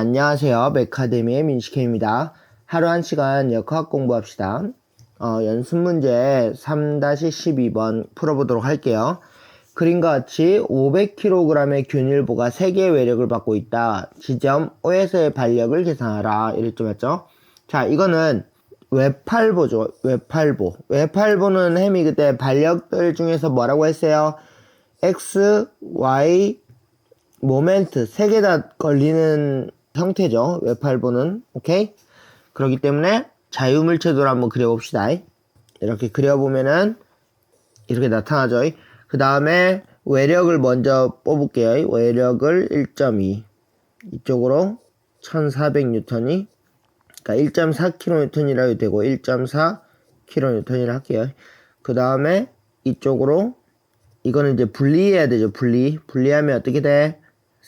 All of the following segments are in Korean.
안녕하세요. 메카데미의 민식혜입니다. 하루 한 시간 역학 공부합시다. 어, 연습 문제 3-12번 풀어보도록 할게요. 그림과 같이 500kg의 균일보가 3개의 외력을 받고 있다. 지점 O에서의 반력을 계산하라. 이랬죠, 맞죠? 자, 이거는 외팔보죠. 외팔보. 외팔보는 햄이 그때 반력들 중에서 뭐라고 했어요? X, Y, 모멘트 세 개 다 걸리는 형태죠. 외팔보는 오케이. 그렇기 때문에 자유물체도를 한번 그려봅시다. 이렇게 그려보면은 이렇게 나타나죠. 그 다음에 외력을 먼저 뽑을게요. 외력을 1.2 이쪽으로 1400N이 그러니까 1.4kN이라고 되고 1.4kN이라 할게요. 그 다음에 이쪽으로 이거는 이제 분리해야 되죠. 분리. 분리하면 어떻게 돼?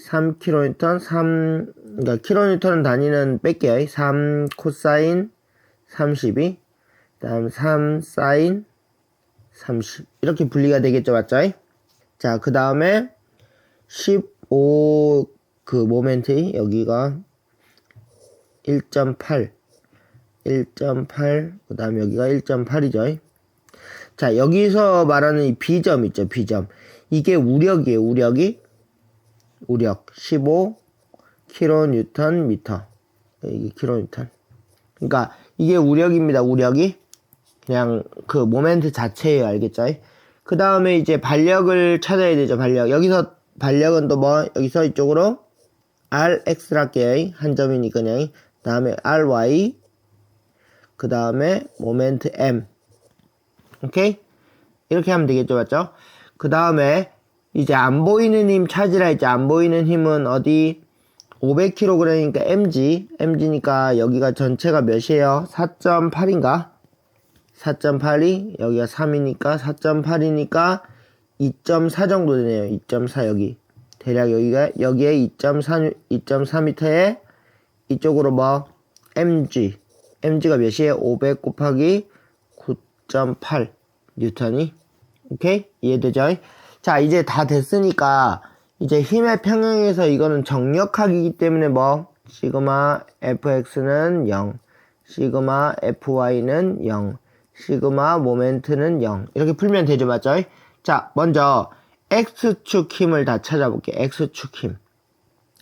3kN, 3, 그러니까 kN 단위는 뺄게요. 3 코사인 32, 그 다음 3 사인 30. 이렇게 분리가 되겠죠. 맞죠? 자, 그 다음에 15 그 모멘트, 여기가 1.8, 1.8, 그 다음에 여기가 1.8이죠. 자, 여기서 말하는 이 B점 있죠, B점. 이게 우력이에요, 우력이. 우력 15 킬로뉴턴 미터. 이게 킬로뉴턴. 그러니까 이게 우력입니다, 우력이. 그냥 그 모멘트 자체예요, 알겠죠? 그 다음에 이제 반력을 찾아야 되죠, 반력. 여기서 반력은 또 뭐, 여기서 이쪽으로 RX를 할게요. 한 점이니까 그냥. 그 다음에 RY. 그 다음에 모멘트 M. 오케이? 이렇게 하면 되겠죠, 맞죠? 그 다음에 이제 안 보이는 힘 찾으라 했죠. 안 보이는 힘은 어디? 500kg이니까 mg. mg니까 여기가 전체가 몇이에요? 4.8인가? 4.8이 여기가 3이니까 4.8이니까 2.4 정도 되네요. 2.4 여기. 대략 여기가 여기에 2.4 2.4m에 이쪽으로 뭐 mg. mg가 몇이에요? 500 곱하기 9.8 뉴턴이. 오케이? 이해되죠? 자, 이제 다 됐으니까 이제 힘의 평형에서 이거는 정력학이기 때문에 뭐 시그마 fx는 0, 시그마 fy는 0, 시그마 모멘트는 0 이렇게 풀면 되죠, 맞죠? 자, 먼저 x축 힘을 다 찾아볼게요. x축 힘.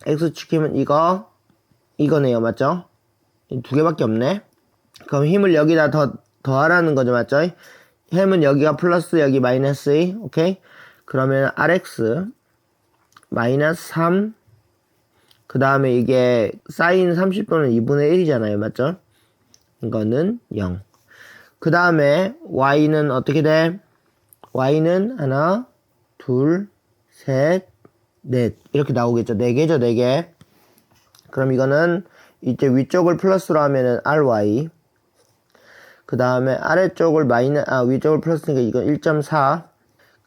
x축 힘은 이거 이거네요, 맞죠? 두 개밖에 없네. 그럼 힘을 여기다 더 더하라는 거죠, 맞죠? 힘은 여기가 플러스 여기 마이너스 2, 오케이? 그러면 rx 마이너스 3, 그 다음에 이게 사인 30도는 2분의 1이잖아요. 맞죠? 이거는 0. 그 다음에 y는 어떻게 돼? y는 하나, 둘, 셋, 넷. 이렇게 나오겠죠. 4개죠, 4개. 그럼 이거는 이제 위쪽을 플러스로 하면은 ry. 그 다음에 아래쪽을 마이너, 아, 위쪽을 플러스니까 이거 1.4.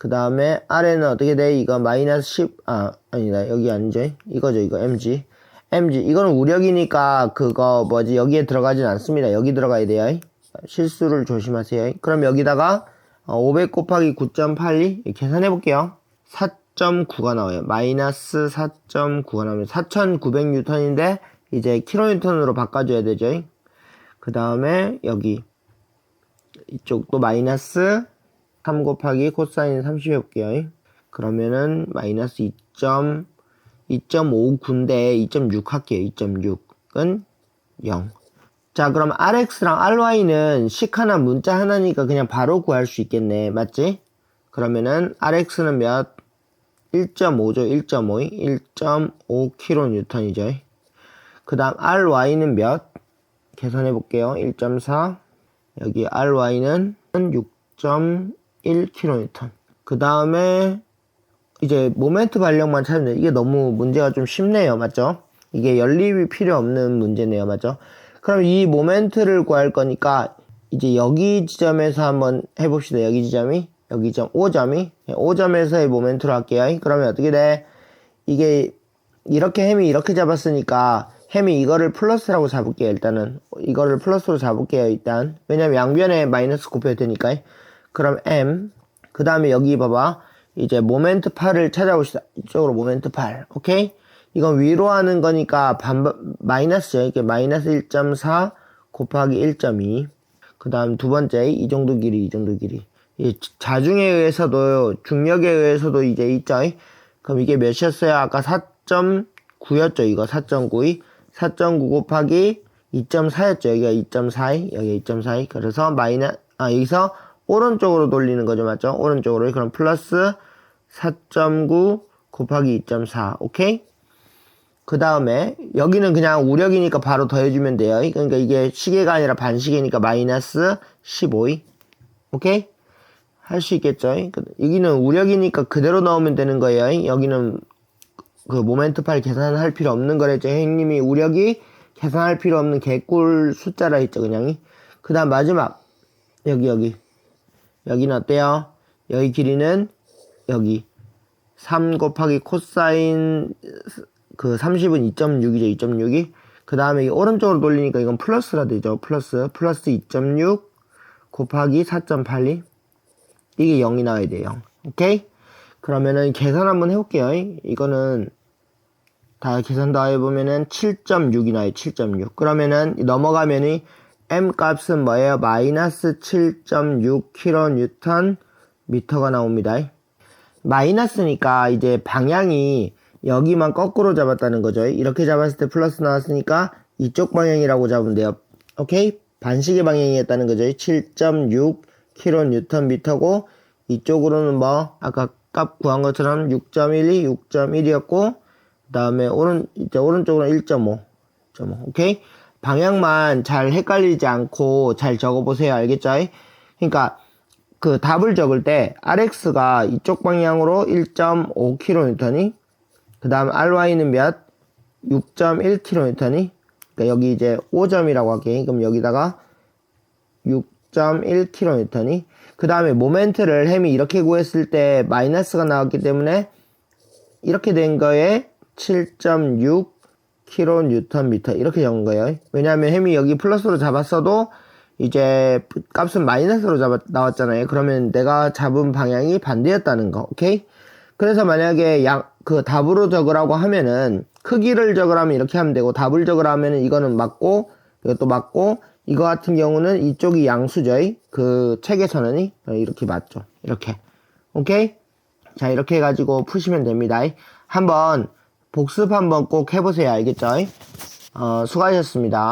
그 다음에 아래는 어떻게 돼? 이거 마이너스 10, 아, 아니다. 여기 아니죠? 이거죠, 이거 mg. mg. 이거는 우력이니까 그거 뭐지? 여기에 들어가진 않습니다. 여기 들어가야 돼요. 실수를 조심하세요. 그럼 여기다가 500 곱하기 9.82 계산해 볼게요. 4.9가 나와요. 마이너스 4.9가 나오면 4,900뉴턴인데 이제 킬로뉴턴으로 바꿔줘야 되죠. 그 다음에 여기 이쪽도 마이너스 3 곱하기 코사인 30 해볼게요. 그러면은 마이너스 2.2.59인데 2.6 할게요. 2.6은 0. 자 그럼 RX랑 RY는 식 하나 문자 하나니까 그냥 바로 구할 수 있겠네. 맞지? 그러면은 RX는 몇? 1.5죠. 1.5. 1.5kN이죠. 그 다음 RY는 몇? 계산해 볼게요. 1.4. 여기 RY는 6.1kN. 그 다음에 이제 모멘트 발력만 찾으면 돼. 이게 너무 문제가 좀 쉽네요. 맞죠? 이게 연립이 필요 없는 문제네요. 맞죠? 그럼 이 모멘트를 구할 거니까 이제 여기 지점에서 한번 해봅시다. 여기 지점이 여기 점 5점이 5점에서의 모멘트로 할게요. 그러면 어떻게 돼? 이게 이렇게 햄이 이렇게 잡았으니까 햄이 이거를 플러스라고 잡을게요. 일단은 이거를 플러스로 잡을게요. 일단 왜냐면 양변에 마이너스 곱해야 되니까 그럼 m 그 다음에 여기 봐봐 이제 모멘트 8을 찾아봅시다. 이쪽으로 모멘트 8 오케이 이건 위로 하는 거니까 반, 마이너스죠. 이게 마이너스 1.4 곱하기 1.2. 그 다음 두 번째, 이 정도 길이, 이 정도 길이. 이 자중에 의해서도, 중력에 의해서도 이제 있죠. 그럼 이게 몇이었어요? 아까 4.9였죠. 이거 4.92. 4.9 곱하기 2.4였죠. 여기가 2.42. 여기 2.42. 그래서 마이너, 아, 여기서 오른쪽으로 돌리는 거죠. 맞죠? 오른쪽으로. 그럼 플러스 4.9 곱하기 2.4. 오케이? 그 다음에 여기는 그냥 우력이니까 바로 더해주면 돼요. 그러니까 이게 시계가 아니라 반시계니까 마이너스 15. 오케이? 할 수 있겠죠? 그- 여기는 우력이니까 그대로 넣으면 되는 거예요. 여기는 그 모멘트 파일 계산할 필요 없는 거랬죠. 형님이 우력이 계산할 필요 없는 개꿀 숫자라 했죠. 그냥이. 그 다음 마지막. 여기, 여기. 여기는 어때요? 여기 길이는 여기. 3 곱하기 코사인 그 30은 2.6이죠. 2.6이. 그 다음에 이 오른쪽으로 돌리니까 이건 플러스라 되죠. 플러스. 플러스 2.6 곱하기 4.82. 이게 0이 나와야 돼요. 0. 오케이? 그러면은 계산 한번 해볼게요. 이거는 다 계산 다 해보면은 7.6이 나와요. 7.6. 그러면은 넘어가면은 m 값은 뭐예요? 마이너스 7.6 kN 미터가 나옵니다. 마이너스니까 이제 방향이 여기만 거꾸로 잡았다는 거죠. 이렇게 잡았을 때 플러스 나왔으니까 이쪽 방향이라고 잡으면 돼요. 오케이? 반시계 방향이었다는 거죠. 7.6 kNm고 이쪽으로는 뭐 아까 값 구한 것처럼 6.12, 6.1이었고 그 다음에 오른 이제 오른쪽으로 1.5, 1.5. 오케이? 방향만 잘 헷갈리지 않고 잘 적어 보세요. 알겠죠? 그러니까 그 답을 적을 때 RX가 이쪽 방향으로 1.5kN이 그 다음 RY는 몇? 6.1kN이 그러니까 여기 이제 5점이라고 할게 그럼 여기다가 6.1kN이 그 다음에 모멘트를 햄이 이렇게 구했을 때 마이너스가 나왔기 때문에 이렇게 된 거에 7.6 kNm 이렇게 적은 거예요. 왜냐하면 햄이 여기 플러스로 잡았어도 이제 값은 마이너스로 잡아 나왔잖아요. 그러면 내가 잡은 방향이 반대였다는 거. 오케이? 그래서 만약에 양 그 답으로 적으라고 하면은 크기를 적으라면 이렇게 하면 되고 답을 적으라면은 이거는 맞고 이것도 맞고 이거 같은 경우는 이쪽이 양수죠. 그 책에서는 이렇게 맞죠. 이렇게. 오케이? 자, 이렇게 해가지고 푸시면 됩니다. 한번 복습 한번 꼭 해보세요. 알겠죠? 어, 수고하셨습니다.